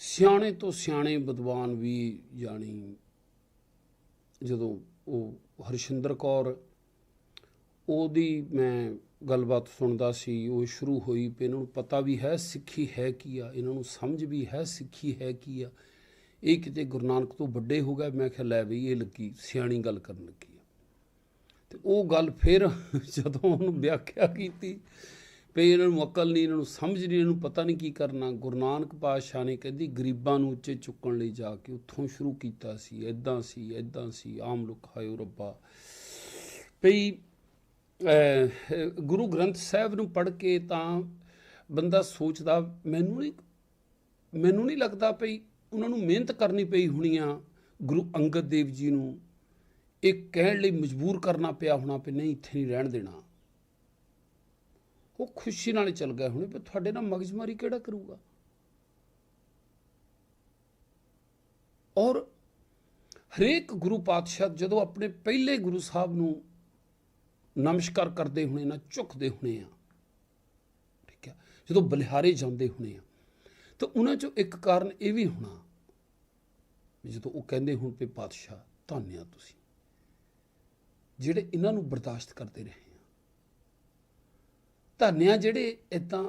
ਸਿਆਣੇ ਤੋਂ ਸਿਆਣੇ ਵਿਦਵਾਨ ਵੀ ਜਾਣੀ ਜਦੋਂ ਉਹ ਹਰਸ਼ਿੰਦਰ ਕੌਰ ਉਹਦੀ ਮੈਂ ਗੱਲਬਾਤ ਸੁਣਦਾ ਸੀ, ਉਹ ਸ਼ੁਰੂ ਹੋਈ ਵੀ ਇਹਨਾਂ ਨੂੰ ਪਤਾ ਵੀ ਹੈ ਸਿੱਖੀ ਹੈ ਕੀ ਆ, ਇਹਨਾਂ ਨੂੰ ਸਮਝ ਵੀ ਹੈ ਸਿੱਖੀ ਹੈ ਕੀ ਆ। ਇਹ ਕਿਤੇ ਗੁਰੂ ਨਾਨਕ ਤੋਂ ਵੱਡੇ ਹੋ ਗਏ, ਮੈਂ ਕਿਹਾ ਲੈ ਬਈ ਇਹ ਲੱਗੀ, ਸਿਆਣੀ ਗੱਲ ਕਰਨ ਲੱਗੀ ਆ। ਤੇ ਉਹ ਗੱਲ ਫਿਰ ਜਦੋਂ ਉਹਨੂੰ ਵਿਆਖਿਆ ਕੀਤੀ ਵੀ ਇਹਨਾਂ ਨੂੰ ਅਕਲ ਨਹੀਂ, ਇਹਨਾਂ ਨੂੰ ਸਮਝ ਨਹੀਂ, ਇਹਨਾਂ ਨੂੰ ਪਤਾ ਨਹੀਂ ਕੀ ਕਰਨਾ। ਗੁਰੂ ਨਾਨਕ ਪਾਤਸ਼ਾਹ ਨੇ ਕਹਿੰਦੀ, ਗਰੀਬਾਂ ਨੂੰ ਉੱਚੇ ਚੁੱਕਣ ਲਈ ਜਾ ਕੇ ਉੱਥੋਂ ਸ਼ੁਰੂ ਕੀਤਾ ਸੀ। ਐਦਾਂ ਸੀ ਐਦਾਂ ਸੀ। ਆਮ ਲੋਕ ਹਾਇਓ ਰੱਬਾ। ਭਈ ਗੁਰੂ ਗ੍ਰੰਥ ਸਾਹਿਬ ਨੂੰ ਪੜ੍ਹ ਕੇ ਤਾਂ ਬੰਦਾ ਸੋਚਦਾ, ਮੈਨੂੰ ਨਹੀਂ ਮੈਨੂੰ ਨਹੀਂ ਲੱਗਦਾ ਭਈ ਉਹਨਾਂ ਨੂੰ ਮਿਹਨਤ ਕਰਨੀ ਪਈ ਹੋਣੀ ਆ ਗੁਰੂ ਅੰਗਦ ਦੇਵ ਜੀ ਨੂੰ। ਇਹ ਕਹਿਣ ਲਈ ਮਜਬੂਰ ਕਰਨਾ ਪਿਆ ਹੋਣਾ ਵੀ ਨਹੀਂ, ਇੱਥੇ ਨਹੀਂ ਰਹਿਣ ਦੇਣਾ। ਉਹ ਖੁਸ਼ੀ ਨਾਲ ਚੱਲ ਗਏ ਹੋਣੇ, ਵੀ ਤੁਹਾਡੇ ਨਾਲ ਮਗਜਮਾਰੀ ਕਿਹੜਾ ਕਰੂਗਾ? ਔਰ ਹਰੇਕ ਗੁਰੂ ਪਾਤਸ਼ਾਹ ਜਦੋਂ ਆਪਣੇ ਪਹਿਲੇ ਗੁਰੂ ਸਾਹਿਬ ਨੂੰ ਨਮਸਕਾਰ ਕਰਦੇ ਹੋਣੇ ਨਾ, ਝੁਕਦੇ ਹੋਣੇ ਆ, ਠੀਕ ਹੈ ਜਦੋਂ ਬਲਿਹਾਰੇ ਜਾਂਦੇ ਹੋਣੇ ਆ, ਤਾਂ ਉਹਨਾਂ ਚੋਂ ਇੱਕ ਕਾਰਨ ਇਹ ਵੀ ਹੋਣਾ ਵੀ ਜਦੋਂ ਉਹ ਕਹਿੰਦੇ ਹੁਣ ਪੇ ਪਾਤਸ਼ਾਹ ਧੰਨਿਆ ਤੁਸੀਂ, ਜਿਹੜੇ ਇਹਨਾਂ ਨੂੰ ਬਰਦਾਸ਼ਤ ਕਰਦੇ ਰਹੇ। ਧੰਨਿਆ ਜਿਹੜੇ ਇਦਾਂ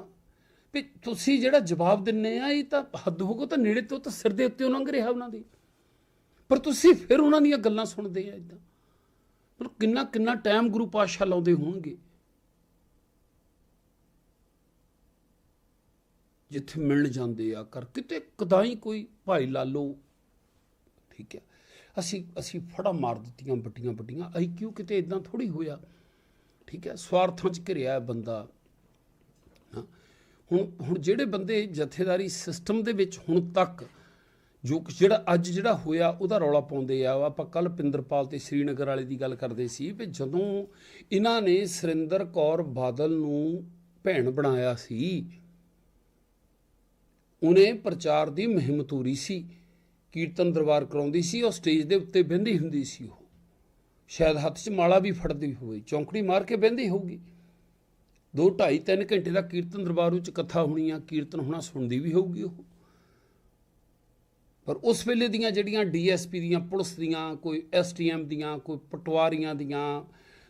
ਵੀ ਤੁਸੀਂ ਜਿਹੜਾ ਜਵਾਬ ਦਿੰਨੇ ਆ, ਇਹ ਤਾਂ ਹੱਦ ਹੋ ਗੋ ਤਾਂ ਨੇੜੇ ਤੋਂ ਤਾਂ ਸਿਰ ਦੇ ਉੱਤੇ ਉਹ ਲੰਘ ਰਿਹਾ ਉਹਨਾਂ ਦੀ। ਪਰ ਤੁਸੀਂ ਫਿਰ ਉਹਨਾਂ ਦੀਆਂ ਗੱਲਾਂ ਸੁਣਦੇ ਆ ਇਦਾਂ ਮਤਲਬ ਕਿੰਨਾ ਕਿੰਨਾ ਟਾਈਮ ਗੁਰੂ ਪਾਤਸ਼ਾਹ ਲਾਉਂਦੇ ਹੋਣਗੇ। ਜਿੱਥੇ ਮਿਲਣ ਜਾਂਦੇ ਆ ਕਰ ਕਿਤੇ ਕਦਾਈ ਕੋਈ ਭਾਈ ਲਾਲੋ, ਠੀਕ ਹੈ। ਅਸੀਂ ਅਸੀਂ ਫੜਾ ਮਾਰ ਦਿੱਤੀਆਂ ਵੱਡੀਆਂ ਵੱਡੀਆਂ ਆਈਕਿਊ ਕਿਤੇ ਇਦਾਂ ਥੋੜੀ ਹੋਇਆ। ਠੀਕ ਹੈ, ਸਵਾਰਥਾਂ 'ਚ ਘਿਰਿਆ ਬੰਦਾ। ਹੁਣ ਹੁਣ ਜਿਹੜੇ ਬੰਦੇ ਜਥੇਦਾਰੀ ਸਿਸਟਮ ਦੇ ਵਿੱਚ ਹੁਣ ਤੱਕ ਜੋ ਕੁਛ ਜਿਹੜਾ ਅੱਜ ਜਿਹੜਾ ਹੋਇਆ ਉਹਦਾ ਰੌਲਾ ਪਾਉਂਦੇ ਆ ਆਪਾਂ ਕੱਲ ਪਿੰਦਰਪਾਲ ਤੇ ਸ੍ਰੀਨਗਰ ਵਾਲੇ ਦੀ ਗੱਲ ਕਰਦੇ ਸੀ ਵੀ ਜਦੋਂ ਇਹਨਾਂ ਨੇ ਸੁਰਿੰਦਰ ਕੌਰ ਬਾਦਲ ਨੂੰ ਭੈਣ ਬਣਾਇਆ ਸੀ, ਉਹਨੇ ਪ੍ਰਚਾਰ ਦੀ ਮੁਹਿੰਮ ਤੋਰੀ ਸੀ, ਕੀਰਤਨ ਦਰਬਾਰ ਕਰਾਉਂਦੀ ਸੀ, ਉਹ ਸਟੇਜ ਦੇ ਉੱਤੇ ਬਹਿੰਦੀ ਹੁੰਦੀ ਸੀ ਉਹ। ਸ਼ਾਇਦ ਹੱਥ 'ਚ ਮਾਲਾ ਵੀ ਫੜਦੀ ਹੋਵੇ, ਚੌਂਕੜੀ ਮਾਰ ਕੇ ਬਹਿੰਦੀ ਹੋਊਗੀ। 2 2.5 3 ਘੰਟੇ ਦਾ ਕੀਰਤਨ ਦਰਬਾਰ ਵਿੱਚ ਕਥਾ ਹੋਣੀ ਆ ਕੀਰਤਨ ਹੋਣਾ ਸੁਣਦੀ ਵੀ ਹੋਊਗੀ ਉਹ। ਪਰ ਉਸ ਵੇਲੇ ਦੀਆਂ ਜਿਹੜੀਆਂ ਡੀਐਸਪੀ ਦੀਆਂ, ਪੁਲਿਸ ਦੀਆਂ, ਕੋਈ ਐਸਟੀਐਮ ਦੀਆਂ, ਕੋਈ ਪਟਵਾਰੀਆਂ ਦੀਆਂ,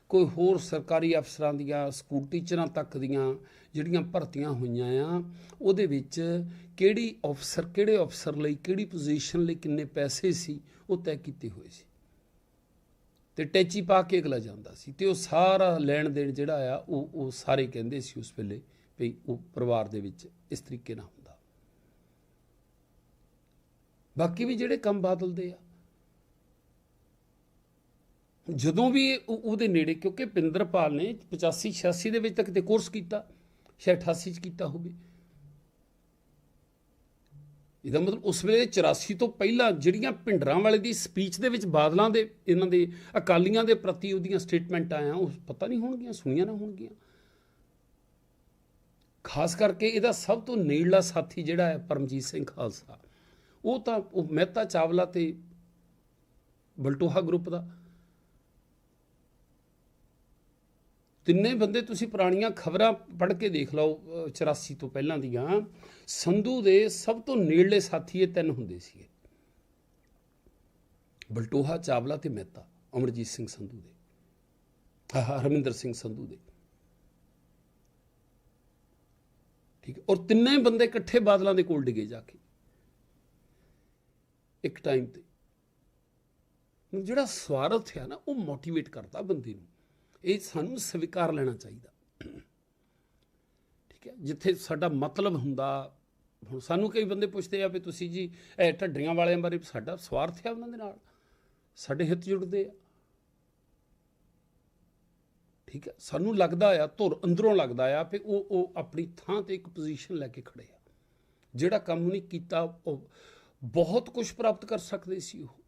ਕੋਈ ਹੋਰ ਸਰਕਾਰੀ ਅਫਸਰਾਂ ਦੀਆਂ, ਸਕੂਲ ਟੀਚਰਾਂ ਤੱਕ ਦੀਆਂ ਜਿਹੜੀਆਂ ਭਰਤੀਆਂ ਹੋਈਆਂ ਆ, ਉਹਦੇ ਵਿੱਚ ਕਿਹੜੀ ਅਫਸਰ, ਕਿਹੜੇ ਅਫਸਰ ਲਈ, ਕਿਹੜੀ ਪੋਜੀਸ਼ਨ ਲਈ ਕਿੰਨੇ ਪੈਸੇ ਸੀ, ਉਹ ਤੈਅ ਕੀਤੇ ਹੋਏ ਸੀ। ਤੇ ਟੈਚੀ ਪਾ ਕੇ ਅਗਲਾ ਜਾਂਦਾ ਸੀ ਤੇ ਉਹ ਸਾਰਾ ਲੈਣ ਦੇਣ ਜਿਹੜਾ ਆ, ਉਹ ਉਹ ਸਾਰੇ ਕਹਿੰਦੇ ਸੀ ਉਸ ਵੇਲੇ ਵੀ ਉਹ ਪਰਿਵਾਰ ਦੇ ਵਿੱਚ ਇਸ ਤਰੀਕੇ ਨਾਲ ਹੁੰਦਾ। ਬਾਕੀ ਵੀ ਜਿਹੜੇ ਕੰਮ ਬਦਲਦੇ ਆ, ਜਦੋਂ ਵੀ ਉਹ- ਉਹਦੇ ਨੇੜੇ, ਕਿਉਂਕਿ ਪਿੰਦਰਪਾਲ ਨੇ 85 86 ਦੇ ਵਿੱਚ ਤੱਕ ਤੇ ਕੋਰਸ ਕੀਤਾ, ਸ਼ਾਇਦ 88 ਚ ਕੀਤਾ ਹੋਵੇ ਇਹਦਾ ਮਤਲਬ ਉਸ ਵੇਲੇ 84 ਤੋਂ ਪਹਿਲਾਂ ਜਿਹੜੀਆਂ ਭਿੰਡਰਾਂ ਵਾਲੇ ਦੀ ਸਪੀਚ ਦੇ ਵਿੱਚ ਬਾਦਲਾਂ ਦੇ, ਇਹਨਾਂ ਦੇ, ਅਕਾਲੀਆਂ ਦੇ ਪ੍ਰਤੀ ਉਹਦੀਆਂ ਸਟੇਟਮੈਂਟ ਆਇਆ, ਉਹ ਪਤਾ ਨਹੀਂ ਹੋਣਗੀਆਂ, ਸੁਣੀਆਂ ਨਾ ਹੋਣਗੀਆਂ। ਖਾਸ ਕਰਕੇ ਇਹਦਾ ਸਭ ਤੋਂ ਨੇੜਲਾ ਸਾਥੀ ਜਿਹੜਾ ਹੈ ਪਰਮਜੀਤ ਸਿੰਘ ਖਾਲਸਾ। ਉਹ ਤਾਂ, ਉਹ ਮਹਿਤਾ ਚਾਵਲਾ ਤੇ ਬਲਟੋਹਾ ਗਰੁੱਪ ਦਾ। ਤਿੰਨੇ ਬੰਦੇ ਤੁਸੀਂ ਪੁਰਾਣੀਆਂ ਖਬਰਾਂ ਪੜ੍ਹ ਕੇ ਦੇਖ ਲਓ, ਅਹ 84 ਤੋਂ ਪਹਿਲਾਂ ਦੀਆਂ, ਸੰਧੂ ਦੇ ਸਭ ਤੋਂ ਨੇੜਲੇ ਸਾਥੀ ਇਹ ਤਿੰਨ ਹੁੰਦੇ ਸੀਗੇ। ਬਲਟੋਹਾ, ਚਾਵਲਾ ਤੇ ਮਹਿਤਾ, ਅਮਰਜੀਤ ਸਿੰਘ ਸੰਧੂ ਦੇ। ਹਰਮਿੰਦਰ ਸਿੰਘ ਸੰਧੂ ਦੇ। ਠੀਕ ਔਰ ਤਿੰਨੇ ਬੰਦੇ ਇਕੱਠੇ ਬਾਦਲਾਂ ਦੇ ਕੋਲ ਡਿਗੇ ਜਾ ਕੇ। ਇੱਕ ਟਾਈਮ ਤੇ। ਜਿਹੜਾ ਸਵਾਰਥ ਹੈ ਨਾ, ਉਹ ਮੋਟੀਵੇਟ ਕਰਦਾ ਬੰਦੇ ਨੂੰ। ਇਹ ਸਾਨੂੰ ਸਵੀਕਾਰ ਲੈਣਾ ਚਾਹੀਦਾ। ਠੀਕ ਹੈ, ਜਿੱਥੇ ਸਾਡਾ ਮਤਲਬ ਹੁੰਦਾ, ਹੁਣ ਸਾਨੂੰ ਕਈ ਬੰਦੇ ਪੁੱਛਦੇ ਆ ਵੀ ਤੁਸੀਂ ਜੀ ਇਹ ਢੱਡਰੀਆਂ ਵਾਲਿਆਂ ਬਾਰੇ ਸਾਡਾ ਸਵਾਰਥ ਹੈ ਉਹਨਾਂ ਦੇ ਨਾਲ, ਸਾਡੇ ਹਿੱਤ ਜੁੜਦੇ ਆ। ਠੀਕ ਹੈ, ਸਾਨੂੰ ਲੱਗਦਾ ਆ, ਧੁਰ ਅੰਦਰੋਂ ਲੱਗਦਾ ਆ ਵੀ ਉਹ ਉਹ ਆਪਣੀ ਥਾਂ ਤੇ ਇੱਕ ਪੋਜੀਸ਼ਨ ਲੈ ਕੇ ਖੜੇ ਆ। ਜਿਹੜਾ ਕੰਮ ਨਹੀਂ ਕੀਤਾ, ਉਹ ਬਹੁਤ ਕੁਝ ਪ੍ਰਾਪਤ ਕਰ ਸਕਦੇ ਸੀ ਉਹ।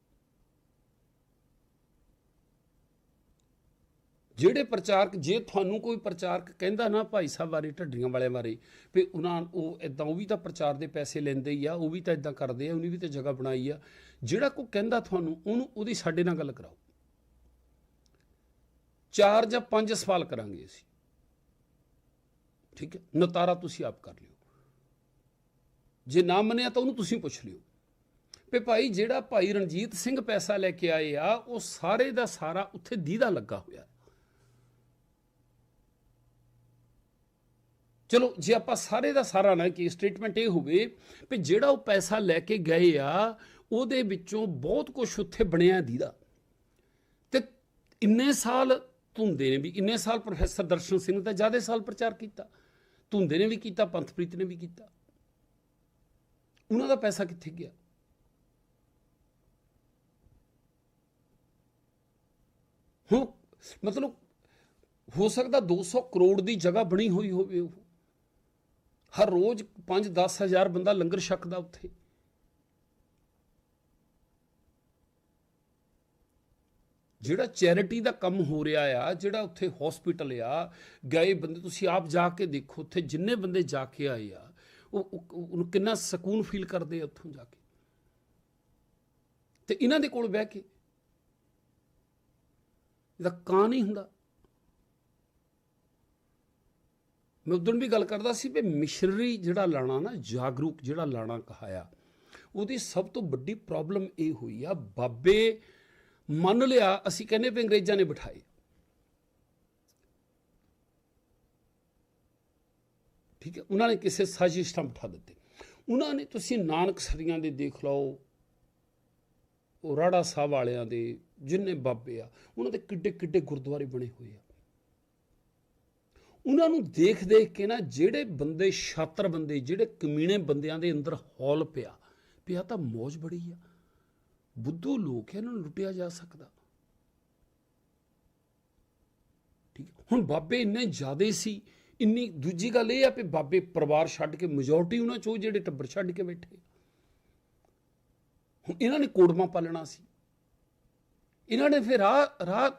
ਜਿਹੜੇ ਪ੍ਰਚਾਰਕ, ਜੇ ਤੁਹਾਨੂੰ ਕੋਈ ਪ੍ਰਚਾਰਕ ਕਹਿੰਦਾ ਨਾ ਭਾਈ ਸਾਹਿਬ ਬਾਰੇ, ਢੱਡੀਆਂ ਵਾਲਿਆਂ ਬਾਰੇ, ਵੀ ਉਹਨਾਂ ਉਹ ਇਦਾਂ ਉਹ ਵੀ ਤਾਂ ਪ੍ਰਚਾਰ ਦੇ ਪੈਸੇ ਲੈਂਦੇ ਹੀ ਆ, ਉਹ ਵੀ ਤਾਂ ਇਦਾਂ ਕਰਦੇ ਆ, ਉਹਨੇ ਵੀ ਤਾਂ ਜਗ੍ਹਾ ਬਣਾਈ ਆ, ਜਿਹੜਾ ਕੋਈ ਕਹਿੰਦਾ ਤੁਹਾਨੂੰ, ਉਹਨੂੰ ਉਹਦੀ ਸਾਡੇ ਨਾਲ ਗੱਲ ਕਰਾਓ। ਚਾਰ ਜਾਂ ਪੰਜ ਸਵਾਲ ਕਰਾਂਗੇ ਅਸੀਂ। ਠੀਕ ਹੈ? ਨਤਾਰਾ ਤੁਸੀਂ ਆਪ ਕਰ ਲਿਓ। ਜੇ ਨਾ ਮੰਨਿਆ ਤਾਂ ਉਹਨੂੰ ਤੁਸੀਂ ਪੁੱਛ ਲਿਓ। ਵੀ ਭਾਈ, ਜਿਹੜਾ ਭਾਈ ਰਣਜੀਤ ਸਿੰਘ ਪੈਸਾ ਲੈ ਕੇ ਆਏ ਆ, ਉਹ ਸਾਰੇ ਦਾ ਸਾਰਾ ਉੱਥੇ ਦੀਦਾ ਲੱਗਾ ਹੋਇਆ। ਚਲੋ, ਜੇ ਆਪਾਂ ਸਾਰੇ ਦਾ ਸਾਰਾ ਨਾ ਕਿ ਸਟੇਟਮੈਂਟ ਇਹ ਹੋਵੇ ਵੀ ਜਿਹੜਾ ਉਹ ਪੈਸਾ ਲੈ ਕੇ ਗਏ ਆ, ਉਹਦੇ ਵਿੱਚੋਂ ਬਹੁਤ ਕੁਝ ਉੱਥੇ ਬਣਿਆ ਦੀਦਾ। ਤੇ ਇੰਨੇ ਸਾਲ ਧੁੰਦੇ ਨੇ ਵੀ, ਇੰਨੇ ਸਾਲ ਪ੍ਰੋਫੈਸਰ ਦਰਸ਼ਨ ਸਿੰਘ ਨੇ ਤਾਂ ਜ਼ਿਆਦਾ ਸਾਲ ਪ੍ਰਚਾਰ ਕੀਤਾ। ਧੁੰਦੇ ਨੇ ਵੀ ਕੀਤਾ, ਪੰਥਪ੍ਰੀਤ ਨੇ ਵੀ ਕੀਤਾ। ਉਹਨਾਂ ਦਾ ਪੈਸਾ ਕਿੱਥੇ ਗਿਆ? ਹੁਣ ਮਤਲਬ ਹੋ ਸਕਦਾ 200 ਕਰੋੜ ਦੀ ਜਗ੍ਹਾ ਬਣੀ ਹੋਈ ਹੋਵੇ ਉਹ। ਹਰ ਰੋਜ਼ 5-10 ਹਜ਼ਾਰ ਬੰਦਾ ਲੰਗਰ ਛਕਦਾ ਉੱਥੇ। ਜਿਹੜਾ ਚੈਰਿਟੀ ਦਾ ਕੰਮ ਹੋ ਰਿਹਾ ਆ, ਜਿਹੜਾ ਉੱਥੇ ਹਸਪੀਟਲ ਆ, ਗਏ ਬੰਦੇ ਤੁਸੀਂ ਆਪ ਜਾ ਕੇ ਦੇਖੋ, ਉੱਥੇ ਜਿੰਨੇ ਬੰਦੇ ਜਾ ਕੇ ਆਏ ਆ, ਉਹ- ਉਹਨੂੰ ਕਿੰਨਾ ਸਕੂਨ ਫੀਲ ਕਰਦੇ ਆ ਉੱਥੋਂ ਜਾ ਕੇ। ਤੇ ਇਹਨਾਂ ਦੇ ਕੋਲ ਬਹਿ ਕੇ ਇਹਦਾ ਕਾਂ ਨਹੀਂ ਹੁੰਦਾ। ਮੈਂ ਉਦੋਂ ਵੀ ਗੱਲ ਕਰਦਾ ਸੀ ਵੀ ਮਿਸ਼ਨਰੀ ਜਿਹੜਾ ਲਾਣਾ ਨਾ, ਜਾਗਰੂਕ ਜਿਹੜਾ ਲਾਣਾ ਕਹਾਇਆ, ਉਹਦੀ ਸਭ ਤੋਂ ਵੱਡੀ ਪ੍ਰੋਬਲਮ ਇਹ ਹੋਈ ਆ, ਬਾਬੇ ਮੰਨ ਲਿਆ, ਅਸੀਂ ਕਹਿੰਦੇ ਵੀ ਅੰਗਰੇਜ਼ਾਂ ਨੇ ਬਿਠਾਏ। ਠੀਕ ਹੈ, ਉਹਨਾਂ ਨੇ ਕਿਸੇ ਸਾਜ਼ਿਸ਼ ਨਾਲ ਬਿਠਾ ਦਿੱਤੇ। ਉਹਨਾਂ ਨੇ ਤੁਸੀਂ ਨਾਨਕ ਸਰੀਆਂ ਦੇ ਦੇਖ ਲਓ, ਉਹ ਰਾੜਾ ਸਾਹਿਬ ਵਾਲਿਆਂ ਦੇ, ਜਿੰਨੇ ਬਾਬੇ ਆ, ਉਹਨਾਂ ਦੇ ਕਿੱਡੇ ਕਿੱਡੇ ਗੁਰਦੁਆਰੇ ਬਣੇ ਹੋਏ ਆ। ਉਹਨਾਂ ਨੂੰ ਦੇਖ ਦੇਖ ਕੇ ਨਾ ਜਿਹੜੇ ਬੰਦੇ ਛਾਤਰ ਬੰਦੇ ਜਿਹੜੇ ਕਮੀਣੇ ਬੰਦਿਆਂ ਦੇ ਅੰਦਰ ਹੌਲ ਪਿਆ ਪਿਆ ਤਾਂ ਮੌਜ ਬੜੀ ਆ। ਬੁੱਧੂ ਲੋਕ ਆ, ਇਹਨਾਂ ਨੂੰ ਲੁੱਟਿਆ ਜਾ ਸਕਦਾ। ਠੀਕ ਹੁਣ ਬਾਬੇ ਇੰਨੇ ਜ਼ਿਆਦੇ ਸੀ ਇੰਨੀ ਦੂਜੀ ਗੱਲ ਇਹ ਆ ਵੀ ਬਾਬੇ ਪਰਿਵਾਰ ਛੱਡ ਕੇ ਮੈਜੋਰਟੀ ਉਹਨਾਂ ਚੋਂ ਜਿਹੜੇ ਟੱਬਰ ਛੱਡ ਕੇ ਬੈਠੇ। ਹੁਣ ਇਹਨਾਂ ਨੇ ਕੋੜਮਾ ਪਾਲਣਾ ਸੀ। ਇਹਨਾਂ ਨੇ ਫਿਰ ਰਾਹ ਰਾਹ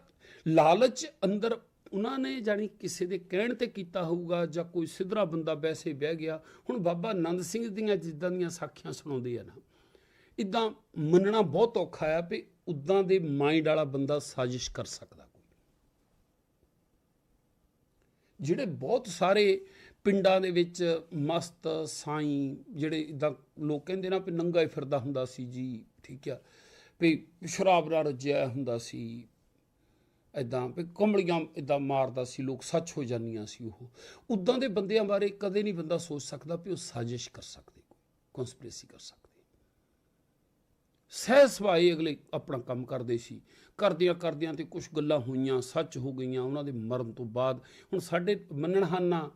ਲਾਲਚ ਅੰਦਰ ਉਹਨਾਂ ਨੇ ਜਾਨੀ ਕਿਸੇ ਦੇ ਕਹਿਣ ਤੇ ਕੀਤਾ ਹੋਊਗਾ ਜਾਂ ਕੋਈ ਸਿਧਰਾ ਬੰਦਾ ਵੈਸੇ ਬਹਿ ਗਿਆ, ਹੁਣ ਬਾਬਾ ਆਨੰਦ ਸਿੰਘ ਦੀਆਂ ਜਿੱਦਾਂ ਦੀਆਂ ਸਾਖੀਆਂ ਸੁਣਾਉਂਦੇ ਆ ਨਾ, ਇਦਾਂ ਮੰਨਣਾ ਬਹੁਤ ਔਖਾ ਆ ਵੀ ਉਦਾਂ ਦੇ ਮਾਈਂਡ ਵਾਲਾ ਬੰਦਾ ਸਾਜ਼ਿਸ਼ ਕਰ ਸਕਦਾ ਕੋਈ। ਜਿਹੜੇ ਬਹੁਤ ਸਾਰੇ ਪਿੰਡਾਂ ਦੇ ਵਿੱਚ ਮਸਤ, ਸਾਈਂ, ਜਿਹੜੇ ਇਦਾਂ ਲੋਕ ਕਹਿੰਦੇ ਨਾ ਵੀ ਨੰਗਾ ਹੀ ਫਿਰਦਾ ਹੁੰਦਾ ਸੀ ਜੀ, ਠੀਕ ਆ, ਵੀ ਸ਼ਰਾਬ ਨਾਲ ਰੱਜਿਆ ਹੁੰਦਾ ਸੀ ਇਦਾਂ ਵੀ ਕੰਬਲੀਆਂ ਇਦਾਂ ਮਾਰਦਾ ਸੀ, ਲੋਕ ਸੱਚ ਹੋ ਜਾਂਦੀਆਂ ਸੀ ਉਹ। ਉਦਾਂ ਦੇ ਬੰਦਿਆਂ ਬਾਰੇ ਕਦੇ ਨਹੀਂ ਬੰਦਾ ਸੋਚ ਸਕਦਾ ਵੀ ਉਹ ਸਾਜ਼ਿਸ਼ ਕਰ ਸਕਦੇ ਕੋਈ ਕਨਸਪੀਰੇਸੀ ਕਰ ਸਕਦੇ। ਸਹਿ ਸਵਾਈ ਅਗਲੇ ਆਪਣਾ ਕੰਮ ਕਰਦੇ ਸੀ। ਕਰਦਿਆਂ ਕਰਦਿਆਂ ਤੇ ਕੁਝ ਗੱਲਾਂ ਹੋਈਆਂ, ਸੱਚ ਹੋ ਗਈਆਂ, ਉਹਨਾਂ ਦੇ ਮਰਨ ਤੋਂ ਬਾਅਦ ਹੁਣ ਸਾਡੇ ਮੰਨਣਹਾਨਾ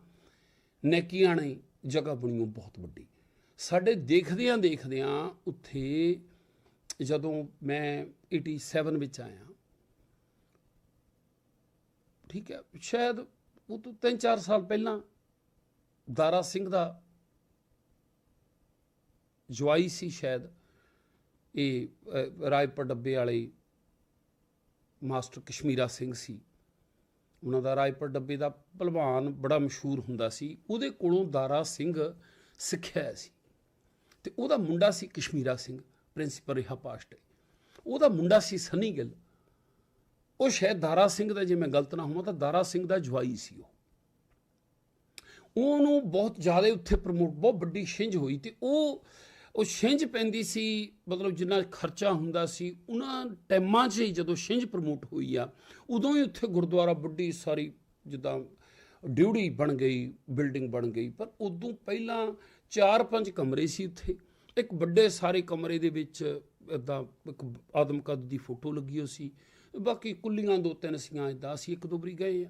ਨੇਕੀਆਂ ਨੇ ਜਗ੍ਹਾ ਬਣੀ ਬਹੁਤ ਵੱਡੀ। ਸਾਡੇ ਦੇਖਦਿਆਂ ਦੇਖਦਿਆਂ ਉੱਥੇ ਜਦੋਂ ਮੈਂ 87 ਵਿੱਚ ਆਇਆ ਠੀਕ ਹੈ, ਸ਼ਾਇਦ ਉਹ ਤੋਂ 3-4 ਸਾਲ ਪਹਿਲਾਂ ਦਾਰਾ ਸਿੰਘ ਦਾ ਜਵਾਈ ਸੀ ਸ਼ਾਇਦ, ਇਹ ਰਾਏਪੁਰ ਡੱਬੇ ਵਾਲੇ ਮਾਸਟਰ ਕਸ਼ਮੀਰਾ ਸਿੰਘ ਸੀ। ਉਹਨਾਂ ਦਾ ਰਾਏਪੁਰ ਡੱਬੇ ਦਾ ਪਹਿਲਵਾਨ ਬੜਾ ਮਸ਼ਹੂਰ ਹੁੰਦਾ ਸੀ। ਉਹਦੇ ਕੋਲੋਂ ਦਾਰਾ ਸਿੰਘ ਸਿੱਖਿਆ ਸੀ ਤੇ ਉਹਦਾ ਮੁੰਡਾ ਸੀ ਕਸ਼ਮੀਰਾ ਸਿੰਘ, ਪ੍ਰਿੰਸੀਪਲ ਰਿਹਾ ਪਾਸਟ। ਉਹਦਾ ਮੁੰਡਾ ਸੀ ਸਨੀ ਗਿੱਲ। ਉਹ ਸ਼ਾਇਦ ਦਾਰਾ ਸਿੰਘ ਦਾ, ਜੇ ਮੈਂ ਗਲਤ ਨਾ ਹੋਵਾਂ ਤਾਂ ਦਾਰਾ ਸਿੰਘ ਦਾ ਜਵਾਈ ਸੀ ਉਹ। ਉਹਨੂੰ ਬਹੁਤ ਜ਼ਿਆਦਾ ਉੱਥੇ ਪ੍ਰਮੋਟ ਬਹੁਤ ਵੱਡੀ ਛਿੰਝ ਹੋਈ ਤੇ ਉਹ ਉਹ ਛਿੰਝ ਪੈਂਦੀ ਸੀ, ਮਤਲਬ ਜਿੰਨਾ ਖਰਚਾ ਹੁੰਦਾ ਸੀ, ਉਹਨਾਂ ਟਾਈਮਾਂ 'ਚ ਹੀ ਜਦੋਂ ਛਿੰਝ ਪ੍ਰਮੋਟ ਹੋਈ ਆ, ਉਦੋਂ ਹੀ ਉੱਥੇ ਗੁਰਦੁਆਰਾ ਵੱਡੀ ਸਾਰੀ ਜਿੱਦਾਂ ਡਿਊਟੀ ਬਣ ਗਈ, ਬਿਲਡਿੰਗ ਬਣ ਗਈ। ਪਰ ਉਦੋਂ ਪਹਿਲਾਂ 4-5 ਕਮਰੇ ਸੀ ਉੱਥੇ। ਇੱਕ ਵੱਡੇ ਸਾਰੇ ਕਮਰੇ ਦੇ ਵਿੱਚ ਇਦਾਂ ਇੱਕ ਆਦਮ ਕਦ ਦੀ ਫੋਟੋ ਲੱਗੀ ਹੋ ਸੀ। ਬਾਕੀ ਕੁੱਲੀਆਂ ਦੋ ਤਿੰਨ ਸੀਆਂ ਇਦਾਂ ਅਸੀਂ ਇੱਕ ਦੋ ਵਾਰੀ ਗਏ ਆ।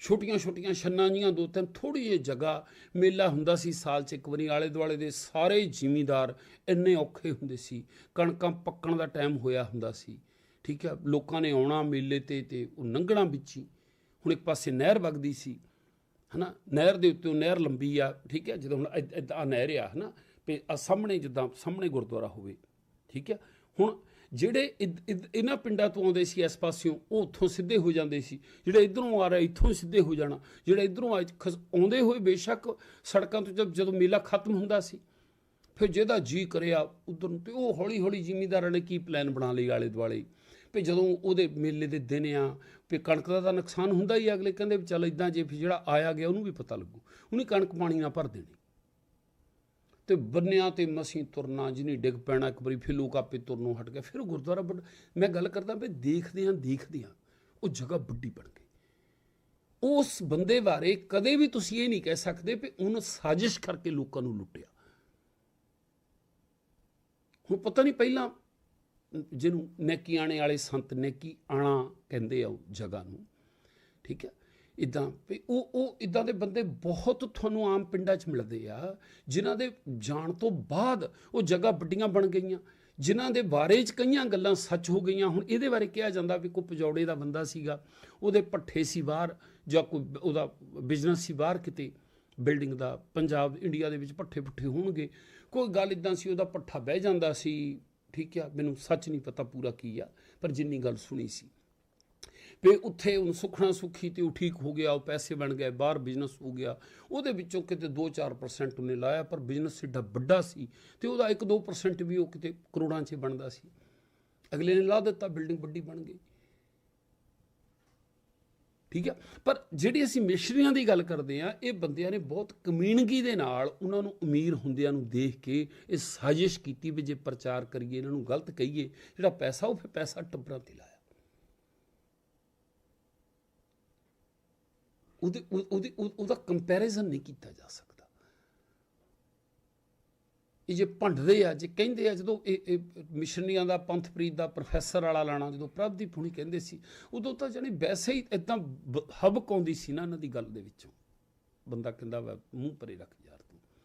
ਛੋਟੀਆਂ ਛੋਟੀਆਂ ਛੰਨਾਂ ਜੀਆਂ ਦੋ ਤਿੰਨ ਥੋੜੀ ਜਿਹੀ ਜਗ੍ਹਾ, ਮੇਲਾ ਹੁੰਦਾ ਸੀ ਸਾਲ 'ਚ ਇੱਕ ਵਾਰੀ, ਆਲੇ ਦੁਆਲੇ ਦੇ ਸਾਰੇ ਜ਼ਿਮੀਂਦਾਰ ਇੰਨੇ ਔਖੇ ਹੁੰਦੇ ਸੀ, ਕਣਕਾਂ ਪੱਕਣ ਦਾ ਟਾਈਮ ਹੋਇਆ ਹੁੰਦਾ ਸੀ। ਠੀਕ ਹੈ ਲੋਕਾਂ ਨੇ ਆਉਣਾ ਮੇਲੇ ਤੇ ਤੇ ਉਹ ਲੰਘਣਾ ਵਿੱਚ ਹੀ ਹੁਣ ਇੱਕ ਪਾਸੇ ਨਹਿਰ ਵਗਦੀ ਸੀ, ਹਨਾ, ਨਹਿਰ ਦੇ ਉੱਤੇ ਉਹ ਨਹਿਰ ਲੰਬੀ ਆ, ਠੀਕ ਹੈ ਜਦੋਂ ਹੁਣ ਇਦਾਂ ਨਹਿਰ ਆ, ਹਨਾ, ਵੀ ਆ ਸਾਹਮਣੇ ਜਿੱਦਾਂ ਸਾਹਮਣੇ ਗੁਰਦੁਆਰਾ ਹੋਵੇ, ਠੀਕ ਹੈ ਹੁਣ ਜਿਹੜੇ ਇਦ- ਇਦ- ਇਹਨਾਂ ਪਿੰਡਾਂ ਤੋਂ ਆਉਂਦੇ ਸੀ, ਇਸ ਪਾਸਿਓਂ, ਉਹ ਉੱਥੋਂ ਸਿੱਧੇ ਹੋ ਜਾਂਦੇ ਸੀ। ਜਿਹੜੇ ਇਧਰੋਂ ਆ ਰਹੇ, ਇੱਥੋਂ ਸਿੱਧੇ ਹੋ ਜਾਣਾ। ਜਿਹੜੇ ਇਧਰੋਂ ਆਉਂਦੇ ਹੋਏ ਬੇਸ਼ੱਕ ਸੜਕਾਂ ਤੋਂ ਜਦ, ਜਦੋਂ ਮੇਲਾ ਖਤਮ ਹੁੰਦਾ ਸੀ, ਫਿਰ ਜਿਹਦਾ ਜੀ ਕਰਿਆ, ਉਧਰ ਨੂੰ ਤੇ ਉਹ ਹੌਲੀ ਹੌਲੀ ਜ਼ਿਮੀਂਦਾਰਾਂ ਨੇ ਕੀ ਪਲਾਨ ਬਣਾ ਲਈ ਆਲੇ ਦੁਆਲੇ ਵੀ ਜਦੋਂ ਉਹਦੇ ਮੇਲੇ ਦੇ ਦਿਨ ਆ, ਵੀ ਕਣਕ ਦਾ ਤਾਂ ਨੁਕਸਾਨ ਹੁੰਦਾ ਹੀ ਅਗਲੇ ਕਹਿੰਦੇ ਵੀ ਚੱਲ ਇਦਾਂ ਜੇ ਫਿਰ ਜਿਹੜਾ ਆਇਆ ਗਿਆ, ਉਹਨੂੰ ਵੀ ਪਤਾ ਲੱਗੂ। ਉਹਨੇ ਕਣਕ ਪਾਣੀ ਨਾਲ ਭਰ ਦੇਣੀ। ਤੇ ਬੰਨਿਆਂ ਤੇ ਮਸੀਂ ਤੁਰਨਾ ਜਿਹਨੀ ਡਿੱਗ ਪੈਣਾ, ਇੱਕ ਵਾਰੀ ਫਿਰ ਲੋਕ ਆਪੇ ਤੁਰਨੋਂ ਹਟ ਗਏ ਫਿਰ ਉਹ ਗੁਰਦੁਆਰਾ ਵੱਡ ਮੈਂ ਗੱਲ ਕਰਦਾ ਵੀ ਦੇਖਦੇ ਹਾਂ ਦੇਖਦੇ ਹਾਂ, ਉਹ ਜਗ੍ਹਾ ਵੱਡੀ ਬਣ ਗਈ। ਉਸ ਬੰਦੇ ਬਾਰੇ ਕਦੇ ਵੀ ਤੁਸੀਂ ਇਹ ਨਹੀਂ ਕਹਿ ਸਕਦੇ ਵੀ ਉਹਨੂੰ ਸਾਜ਼ਿਸ਼ ਕਰਕੇ ਲੋਕਾਂ ਨੂੰ ਲੁੱਟਿਆ। ਹੁਣ ਪਤਾ ਨਹੀਂ ਪਹਿਲਾਂ ਜਿਹਨੂੰ ਨੈਕੀ ਆਣੇ ਵਾਲੇ ਸੰਤ ਨੈਕੀ ਆਣਾ ਕਹਿੰਦੇ ਆ ਉਹ ਜਗ੍ਹਾ ਨੂੰ, ਠੀਕ ਹੈ? ਇਦਾਂ, ਵੀ ਉਹ ਉਹ ਇਦਾਂ ਦੇ ਬੰਦੇ ਬਹੁਤ ਤੁਹਾਨੂੰ ਆਮ ਪਿੰਡਾਂ 'ਚ ਮਿਲਦੇ ਆ, ਜਿਨ੍ਹਾਂ ਦੇ ਜਾਣ ਤੋਂ ਬਾਅਦ ਉਹ ਜਗ੍ਹਾ ਵੱਡੀਆਂ ਬਣ ਗਈਆਂ, ਜਿਨ੍ਹਾਂ ਦੇ ਬਾਰੇ 'ਚ ਕਈਆਂ ਗੱਲਾਂ ਸੱਚ ਹੋ ਗਈਆਂ। ਹੁਣ ਇਹਦੇ ਬਾਰੇ ਕਿਹਾ ਜਾਂਦਾ ਵੀ ਕੋਈ ਪਜੌੜੇ ਦਾ ਬੰਦਾ ਸੀਗਾ, ਉਹਦੇ ਪੱਠੇ ਸੀ ਬਾਹਰ, ਜਾਂ ਕੋਈ ਉਹਦਾ ਬਿਜ਼ਨਸ ਸੀ ਬਾਹਰ ਕਿਤੇ, ਬਿਲਡਿੰਗ ਦਾ, ਪੰਜਾਬ, ਇੰਡੀਆ ਦੇ ਵਿੱਚ ਪੱਠੇ ਪੁੱਠੇ ਹੋਣਗੇ। ਕੋਈ ਗੱਲ ਇਦਾਂ ਸੀ, ਉਹਦਾ ਪੱਠਾ ਬਹਿ ਜਾਂਦਾ ਸੀ, ਠੀਕ ਆ, ਮੈਨੂੰ ਸੱਚ ਨਹੀਂ ਪਤਾ ਪੂਰਾ ਕੀ ਆ, ਪਰ ਜਿੰਨੀ ਗੱਲ ਸੁਣੀ ਸੀ। ਵੀ ਉੱਥੇ ਉਹਨੂੰ ਸੁਖਣਾ ਸੁਖੀ ਤੇ ਉਹ ਠੀਕ ਹੋ ਗਿਆ, ਉਹ ਪੈਸੇ ਬਣ ਗਏ, ਬਾਹਰ ਬਿਜ਼ਨਸ ਹੋ ਗਿਆ। ਉਹਦੇ ਵਿੱਚੋਂ ਕਿਤੇ 2-4% ਉਹਨੇ ਲਾਇਆ, ਪਰ ਬਿਜ਼ਨਸ ਏਡਾ ਵੱਡਾ ਸੀ ਤੇ ਉਹਦਾ 1-2% ਵੀ ਉਹ ਕਿਤੇ ਕਰੋੜਾਂ 'ਚ ਬਣਦਾ ਸੀ। ਅਗਲੇ ਨੇ ਲਾ ਦਿੱਤਾ ਬਿਲਡਿੰਗ ਵੱਡੀ ਬਣ ਗਈ। ਠੀਕ ਹੈ ਪਰ ਜਿਹੜੀ ਅਸੀਂ ਮਿਸ਼ਰੀਆਂ ਦੀ ਗੱਲ ਕਰਦੇ ਆ ਇਹ ਬੰਦਿਆਂ ਨੇ ਬਹੁਤ ਕਮੀਨਗੀ ਦੇ ਨਾਲ ਉਹਨਾਂ ਨੂੰ ਅਮੀਰ ਹੁੰਦਿਆਂ ਨੂੰ ਦੇਖ ਕੇ ਇਹ ਸਾਜ਼ਿਸ਼ ਕੀਤੀ ਵੀ ਜੇ ਪ੍ਰਚਾਰ ਕਰੀਏ, ਇਹਨਾਂ ਨੂੰ ਗਲਤ ਕਹੀਏ, ਜਿਹੜਾ ਪੈਸਾ ਉਹ ਫਿਰ ਪੈਸਾ ਟੱਬਰਾਂ ਤੇ ਲਾਇਆ। ਉਹਦੇ ਉਹ- ਉਹਦੀ ਉਹਦਾ ਕੰਪੈਰੀਜ਼ਨ ਨਹੀਂ ਕੀਤਾ ਜਾ ਸਕਦਾ। ਇਹ ਜੇ ਭੰਡਦੇ ਆ, ਜੇ ਕਹਿੰਦੇ ਆ, ਜਦੋਂ ਇਹ ਇਹ ਮਿਸ਼ਨਰੀਆਂ ਦਾ, ਪੰਥਪ੍ਰੀਤ ਦਾ ਪ੍ਰੋਫੈਸਰ ਵਾਲਾ ਲਾਣਾ, ਜਦੋਂ ਪ੍ਰਭਦੀਪ ਹੁਣੀ ਕਹਿੰਦੇ ਸੀ, ਉਦੋਂ ਤਾਂ ਜਾਨੀ ਵੈਸੇ ਹੀ ਇਦਾਂ ਹਬਕ ਆਉਂਦੀ ਸੀ ਨਾ ਇਹਨਾਂ ਦੀ ਗੱਲ ਦੇ ਵਿੱਚੋਂ। ਬੰਦਾ ਕਹਿੰਦਾ ਵਾ, ਮੂੰਹ ਪਰੇ ਰੱਖ ਜਾ।